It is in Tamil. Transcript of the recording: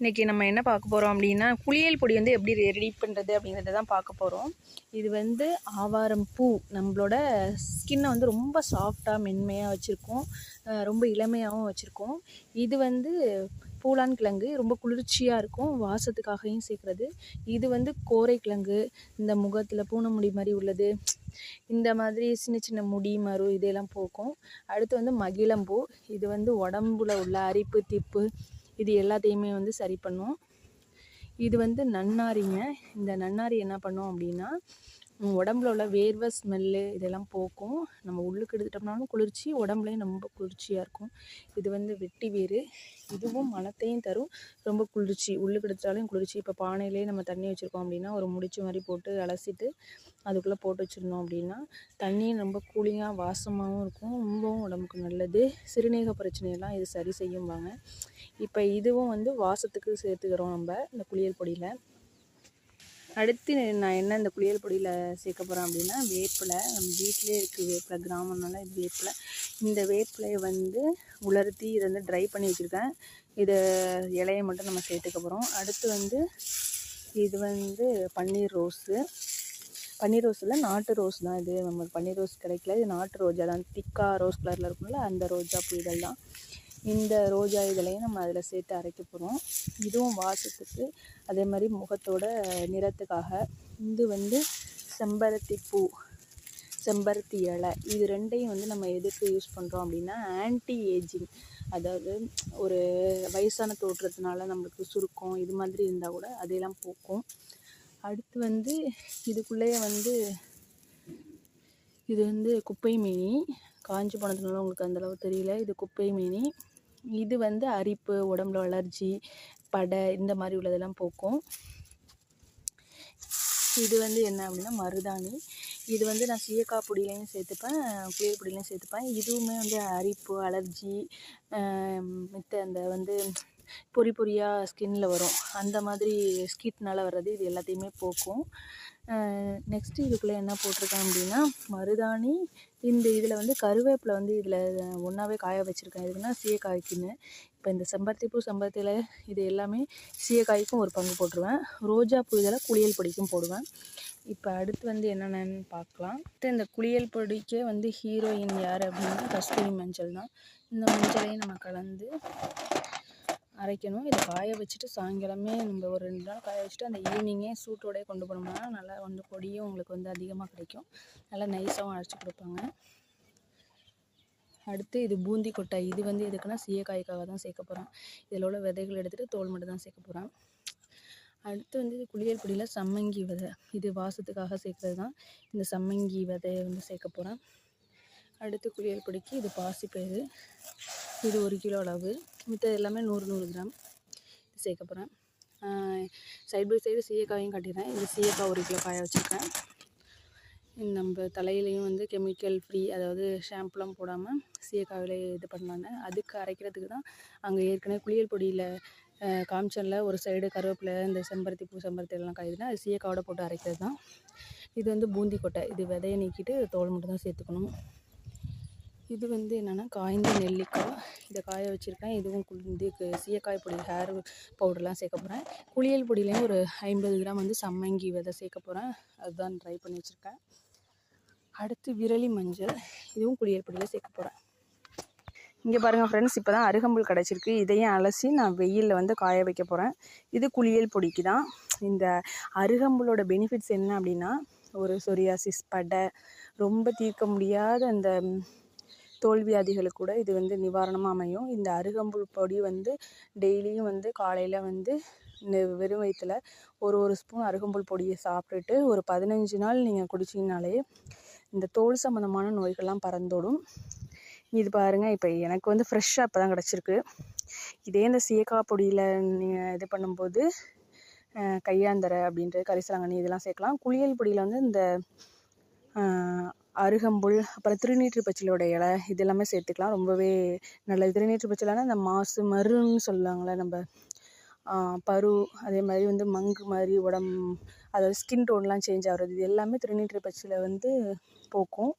இன்றைக்கி நம்ம என்ன பார்க்க போகிறோம் அப்படின்னா குளியல் பொடி வந்து எப்படி ரெடி பண்ணுறது அப்படிங்கிறத தான் பார்க்க போகிறோம் இது வந்து ஆவாரம் பூ நம்மளோட ஸ்கின்னை வந்து ரொம்ப சாஃப்டாக மென்மையாக வச்சுருக்கோம். ரொம்ப இளமையாகவும் வச்சுருக்கோம். இது வந்து பூலான் கிழங்கு ரொம்ப குளிர்ச்சியாக இருக்கும் வாசத்துக்காகவும் சேர்க்குறது. இது வந்து கோரை கிழங்கு இந்த முகத்தில் பூனை முடி மாதிரி உள்ளது. இந்த மாதிரி சின்ன சின்ன முடி மரு இதெல்லாம் போக்கும். அடுத்து வந்து மகிழம்பூ. இது வந்து உடம்புல உள்ள அரிப்பு திப்பு இது எல்லாத்தையுமே வந்து சரி பண்ணும் இது வந்து நன்னாரிங்க. இந்த நன்னாரி என்ன பண்ணும் அப்படின்னா உடம்புல உள்ள வேர்வை ஸ்மெல்லு இதெல்லாம் போக்கும். நம்ம உள்ளுக்கு எடுத்துட்டோம்னாலும் குளிர்ச்சி உடம்புலையும் ரொம்ப குளிர்ச்சியாக இருக்கும். இது வந்து வெட்டி வேறு இதுவும் மனத்தையும் தரும். ரொம்ப குளிர்ச்சி. உள்ளுக்கு எடுத்தாலும் குளிர்ச்சி. இப்போ பானையிலே நம்ம தண்ணி வச்சுருக்கோம் அப்படின்னா ஒரு முடிச்சு மாதிரி போட்டு அலசிட்டு அதுக்குள்ளே போட்டு வச்சுருந்தோம் அப்படின்னா தண்ணியும் ரொம்ப கூலிங்காக வாசமாகவும் இருக்கும். ரொம்ப நமக்கு நல்லது. சிறுநீக பிரச்சனையெல்லாம் இது சரி செய்யும்பாங்க. இப்போ இதுவும் வந்து வாசத்துக்கு சேர்த்துக்கிறோம் நம்ம இந்த குளியல் பொடியில். அடுத்து நான் என்ன இந்த குளியல் பொடியில் சேர்க்க போகிறேன் அப்படின்னா வேப்பிலை. நம்ம வீட்டிலே இருக்குது வேப்பிலை கிராமம்னால இது வேப்பிலை. இந்த வேப்பிலையை வந்து உலர்த்தி இதை வந்து ட்ரை பண்ணி வச்சுருக்கேன். இதை இலையை மட்டும் நம்ம சேர்த்துக்க போகிறோம் அடுத்து வந்து இது வந்து பன்னீர் ரோஸு. பன்னீர் ரோஸ் இல்லை நாட்டு ரோஸ் தான் இது. நம்ம பன்னீர் ரோஸ் கிடைக்கல. இது நாட்டு ரோஜா தான். திக்காக ரோஸ் கலரில் இருக்கும்ல அந்த ரோஜா பூ தான். இந்த ரோஜா இதழையும் நம்ம அதில் சேர்த்து அரைக்க போகிறோம் இதுவும் வாசத்துக்கு அதே மாதிரி முகத்தோட நிறத்துக்காக. இது வந்து செம்பருத்தி பூ செம்பருத்தி இலை. இது ரெண்டையும் வந்து நம்ம எதுக்கு யூஸ் பண்ணுறோம் அப்படின்னா ஆன்டி ஏஜிங் அதாவது ஒரு வயசான தோற்றத்தினால நம்மளுக்கு சுருக்கம் இது மாதிரி இருந்தால் கூட அதையெல்லாம் போக்கும். அடுத்து வந்து இதுக்குள்ளேயே வந்து இது வந்து குப்பை மீனி. காஞ்சி போனதுனால உங்களுக்கு அந்தளவு தெரியல. இது குப்பை மீனி. இது வந்து அரிப்பு உடம்புல அலர்ஜி படை இந்த மாதிரி உள்ளதெல்லாம் போக்கும். இது வந்து என்ன அப்படின்னா மருதாணி. இது வந்து நான் சீயக்காய் பொடியிலையும் சேர்த்துப்பேன் குளியல் பொடியிலையும் சேர்த்துப்பேன். இதுவுமே வந்து அரிப்பு அலர்ஜி மித்த அந்த வந்து பொறி பொறியாக ஸ்கின்னில் வரும். அந்த மாதிரி ஸ்கிட்னால் வர்றது இது எல்லாத்தையுமே போக்கும். நெக்ஸ்ட்டு இதுக்குள்ளே என்ன போட்டிருக்கேன் அப்படின்னா மருதாணி இந்த இதில் வந்து கருவேப்பிலை வந்து இதில் ஒன்றாவே காய வச்சுருக்கேன். எதுக்குன்னா சீயக்காய்க்குன்னு. இப்போ இந்த செம்பருத்தி பூ செம்பருத்தியில் இது எல்லாமே சீயக்காய்க்கும் ஒரு பங்கு போட்டுருவேன். ரோஜா பூ இதெல்லாம் குளியல் பொடிக்கும் போடுவேன். இப்போ அடுத்து வந்து என்னென்னு பார்க்கலாம். அடுத்து இந்த குளியல் பொடிக்கே வந்து ஹீரோயின் யார் அப்படின்னா கஸ்தூரி மஞ்சள் தான். இந்த மஞ்சளையும் நம்ம கலந்து அரைக்கணும். இதை காய வச்சுட்டு சாயங்காலமே நம்ம ஒரு ரெண்டு நாள் காய வச்சுட்டு அந்த ஈவினிங்கே சூட்டோடய கொண்டு போனோம்னா நல்லா வந்து பொடியும் உங்களுக்கு வந்து அதிகமாக கிடைக்கும். நல்லா நைஸாகவும் அரைச்சி கொடுப்பாங்க. அடுத்து இது பூந்தி கொட்டை. இது வந்து எதுக்குன்னா சீயக்காய்க்காக தான் சேர்க்க போகிறேன் இதில் உள்ள விதைகள் எடுத்துகிட்டு தோல் மட்டும் தான் சேர்க்க போகிறேன் அடுத்து வந்து இது குளியல் பொடியில் சம்மங்கி விதை. இது வாசத்துக்காக சேர்க்குறது தான். இந்த சம்மங்கி விதையை வந்து சேர்க்க போகிறேன் அடுத்து குளியல் பொடிக்கு இது பாசிப்பயிறு. இது ஒரு கிலோ அளவு. மித்தது எல்லாமே நூறு நூறு கிராம். இது சேர்க்க போகிறேன் சைட் பை சைடு சீயக்காயும் காட்டிடுறேன். இது சீயக்காய் ஒரு கிலோ காய வச்சுருக்கேன். நம்ம தலையிலையும் வந்து கெமிக்கல் ஃப்ரீ அதாவது ஷாம்புலாம் போடாமல் சீயக்காயில் இது பண்ணலான்னு அதுக்கு அரைக்கிறதுக்கு தான் அங்கே ஏற்கனவே குளியல் பொடியில் காமிச்சனில் ஒரு சைடு கருவேப்பிலை இந்த செம்பருத்தி பூ செம்பருத்தி எல்லாம் காயுதுன்னா அது சீயக்காவோட போட்டு அரைக்கிறது தான். இது வந்து பூந்தி கொட்டை. இது விதையை நீக்கிட்டு தோல் மட்டும் தான் சேர்த்துக்கணும். இது வந்து என்னென்னா காய்ந்த நெல்லிக்காய். இதை காய வச்சுருக்கேன். இதுவும் குளி சீயக்காய் பொடி ஹேர் பவுடர்லாம் சேர்க்க போகிறேன் குளியல் பொடியிலையும் ஒரு ஐம்பது கிராம் வந்து சம்மங்கி விதை சேர்க்க போகிறேன் அதுதான் ட்ரை பண்ணி வச்சுருக்கேன். அடுத்து விரலி மஞ்சள். இதுவும் குளியல் பொடியில் சேர்க்க போகிறேன் இங்கே பாருங்கள் ஃப்ரெண்ட்ஸ் இப்போ தான் அருகம்புல் கிடச்சிருக்கு. இதையும் அலசி நான் வெயிலில் வந்து காய வைக்க போகிறேன் இது குளியல் பொடிக்கு தான். இந்த அருகம்புலோட பெனிஃபிட்ஸ் என்ன அப்படின்னா ஒரு சொரியாசிஸ் படை ரொம்ப தீர்க்க முடியாத அந்த தோல்வியாதிகளுக்கு கூட இது வந்து நிவாரணமாக அமையும். இந்த அருகம்புல் பொடி வந்து டெய்லியும் வந்து காலையில் வந்து இந்த வெறும் வயிற்றுல ஒரு ஒரு ஸ்பூன் அருகம்புல் பொடியை சாப்பிட்டுட்டு ஒரு பதினஞ்சு நாள் நீங்கள் குடிச்சிங்கனாலே இந்த தோல் சம்மந்தமான நோய்கள்லாம் பறந்தோடும். இது பாருங்கள் இப்போ எனக்கு வந்து ஃப்ரெஷ்ஷாக இப்போ தான் கிடச்சிருக்கு. இதே இந்த சீயக்காய் பொடியில் நீங்கள் இது பண்ணும்போது கையாந்தரை அப்படின்ற கரிசலாங்கண்ணி இதெல்லாம் சேர்க்கலாம். குளியல் பொடியில் வந்து இந்த அருகம்புல் அப்புறம் திருநீற்று பச்சிலோட இலை இது எல்லாமே சேர்த்துக்கலாம். ரொம்பவே நல்லது. திருநீற்று பச்சிலைனா இந்த மாசு மருன்னு சொல்லுவாங்கள்ல நம்ம பரு அதே மாதிரி வந்து மங்கு மாதிரி உடம் அதாவது ஸ்கின் டோன்லாம் சேஞ்ச் ஆகிறது இது எல்லாமே திருநீற்று பச்சிலை வந்து போக்கும்.